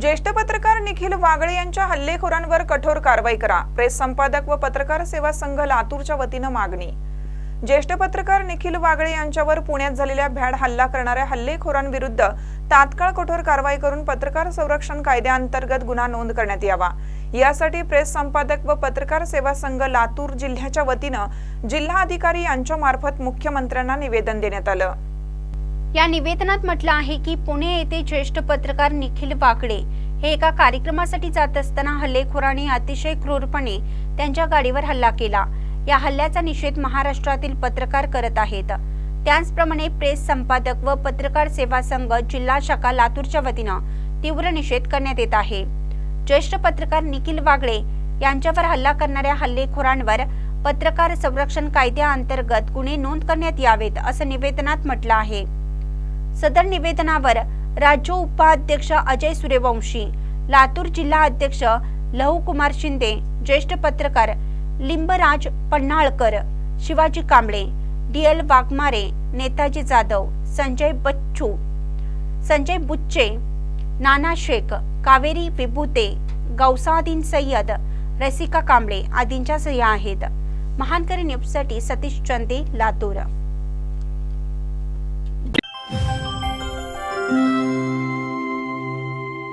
ज्येष्ठ पत्रकार निखिल वागळे यांच्या हल्लेखोरांवर कठोर कारवाई करा. प्रेस संपादक व पत्रकार सेवा संघ लातूरच्या वतीनं मागणी. ज्येष्ठ पत्रकार निखिल वागळे यांच्यावर पुण्यात झालेल्या भ्याड हल्ला करणाऱ्या हल्लेखोरांविरुद्ध तात्काळ कठोर कारवाई करून पत्रकार संरक्षण कायद्याअंतर्गत गुन्हा नोंद करण्यात यावा. यासाठी प्रेस संपादक व पत्रकार सेवा संघ लातूर जिल्ह्याच्या वतीनं जिल्हा अधिकारी यांच्या मार्फत मुख्यमंत्र्यांना निवेदन देण्यात आलं. या निवेदनात म्हटलं आहे की पुणे येथे ज्येष्ठ पत्रकार निखिल वाकडे हे एका कार्यक्रमासाठी जात असताना हल्लेखोरांनी अतिशय क्रूरपणे त्यांच्या गाडीवर हल्ला केला. या हल्ल्याचा निषेध महाराष्ट्रातील पत्रकार करत आहेत. त्याचप्रमाणे प्रेस संपादक व पत्रकार सेवा संघ जिल्हा शाखा लातूरच्या वतीनं तीव्र निषेध करण्यात येत आहे. ज्येष्ठ पत्रकार निखिल वागळे यांच्यावर हल्ला करणाऱ्या हल्लेखोरांवर पत्रकार संरक्षण कायद्याअंतर्गत गुन्हे नोंद करण्यात यावेत असं निवेदनात म्हटलं आहे. सदर निवेदनावर राज्य उपाध्यक्ष अजय सूर्यवंशी लातूर जिल्हा अध्यक्ष लहुकुमार शिंदे ज्येष्ठ पत्रकार लिंबराज पन्हाळकर शिवाजी कांबळे डी एल वाघमारे नेताजी जाधव संजय बच्चू संजय बुच्चे नाना शेख कावेरी विभूते गौसादीन सय्यद रसिका कांबळे आदींच्या सह्या आहेत. महानकरी न्यूजसाठी सतीश चंदे लातूर.